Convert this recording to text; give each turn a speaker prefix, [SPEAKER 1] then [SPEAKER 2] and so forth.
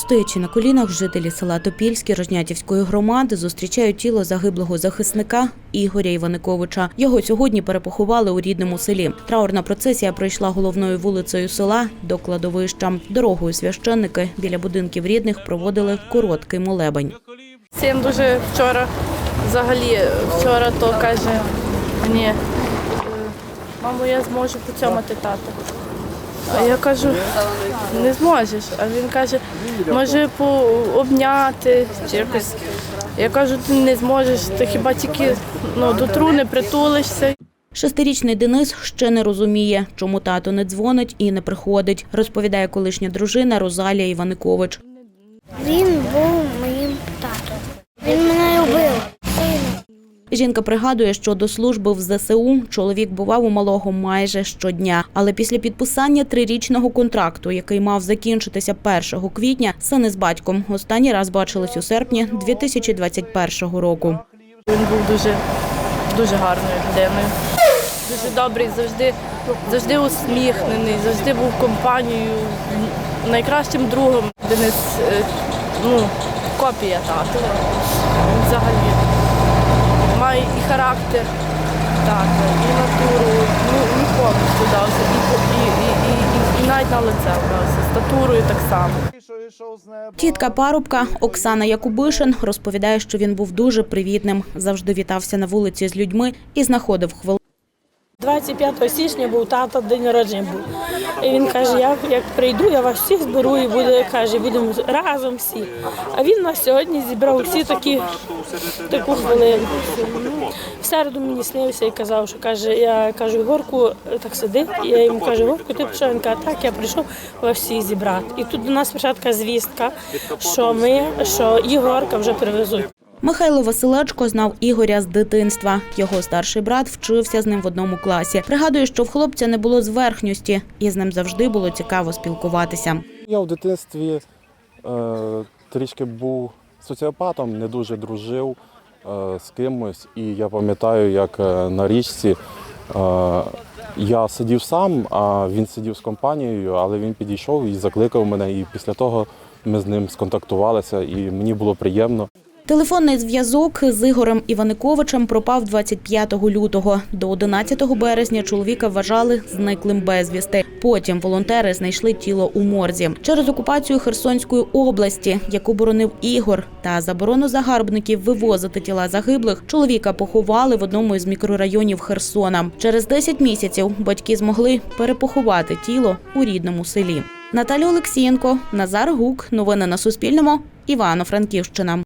[SPEAKER 1] Стоячи на колінах, жителі села Топільське Рожнятівської громади зустрічають тіло загиблого захисника Ігоря Іваниковича. Його сьогодні перепоховали у рідному селі. Траурна процесія пройшла головною вулицею села до кладовища. Дорогою священники біля будинків рідних проводили короткий молебень.
[SPEAKER 2] Син дуже вчора, взагалі, вчора то каже мені, е, мамо, я зможу поцьомати тата. А я кажу, не зможеш. А він каже, може пообняти чи якось. Я кажу, ти не зможеш, ти хіба тільки ну, до труни притулишся.
[SPEAKER 1] Шестирічний Денис ще не розуміє, чому тато не дзвонить і не приходить, розповідає колишня дружина Розалія Іваникович.
[SPEAKER 3] Він був
[SPEAKER 1] Жінка пригадує, що до служби в ЗСУ чоловік бував у малого майже щодня. Але після підписання трирічного контракту, який мав закінчитися 1 квітня, сини з батьком останній раз бачились у серпні 2021 року.
[SPEAKER 2] Він був дуже, дуже гарною людиною. Дуже добрий, завжди, завжди усміхнений, завжди був компанією, найкращим другом. Денис, е, ну, копія тата. Взагалі характер так, і натуру. Ну, він повністю дався. І, і, і, і, і, і навіть на лице вдався, статурою так само.
[SPEAKER 1] Тітка парубка Оксана Якубишин розповідає, що він був дуже привітним, завжди вітався на вулиці з людьми і знаходив хвилину.
[SPEAKER 4] 25 січня був тата день народження був. І він каже, я як прийду, я вас всіх зберу і буде, каже, будемо разом всі. А він нас сьогодні зібрав всі такі таку хвилину. Ну, В середу мені снився і казав, що каже, я кажу, Ігорку так сидить. І я йому кажу, Ігорку, ти прийшов? Він каже, так, я прийшов вас всіх зібрати. І тут до нас така звістка, що ми, що Ігорка вже привезуть.
[SPEAKER 1] Михайло Василечко знав Ігоря з дитинства. Його старший брат вчився з ним в одному класі. Пригадує, що в хлопця не було зверхньості, і з ним завжди було цікаво спілкуватися.
[SPEAKER 5] Я в дитинстві е, трішки був соціопатом, не дуже дружив е, з кимось. І я пам'ятаю, як е, на річці е, я сидів сам, а він сидів з компанією, але він підійшов і закликав мене. І після того ми з ним сконтактувалися, і мені було приємно.
[SPEAKER 1] Телефонний зв'язок з Ігорем Іваниковичем пропав 25 лютого. До 11 березня чоловіка вважали зниклим безвісти. Потім волонтери знайшли тіло у морзі. Через окупацію Херсонської області, яку боронив Ігор, та заборону загарбників вивозити тіла загиблих, чоловіка поховали в одному із мікрорайонів Херсона. Через 10 місяців батьки змогли перепоховати тіло у рідному селі. Наталя Олексієнко, Назар Гук. Новини на Суспільному. Івано-Франківщина.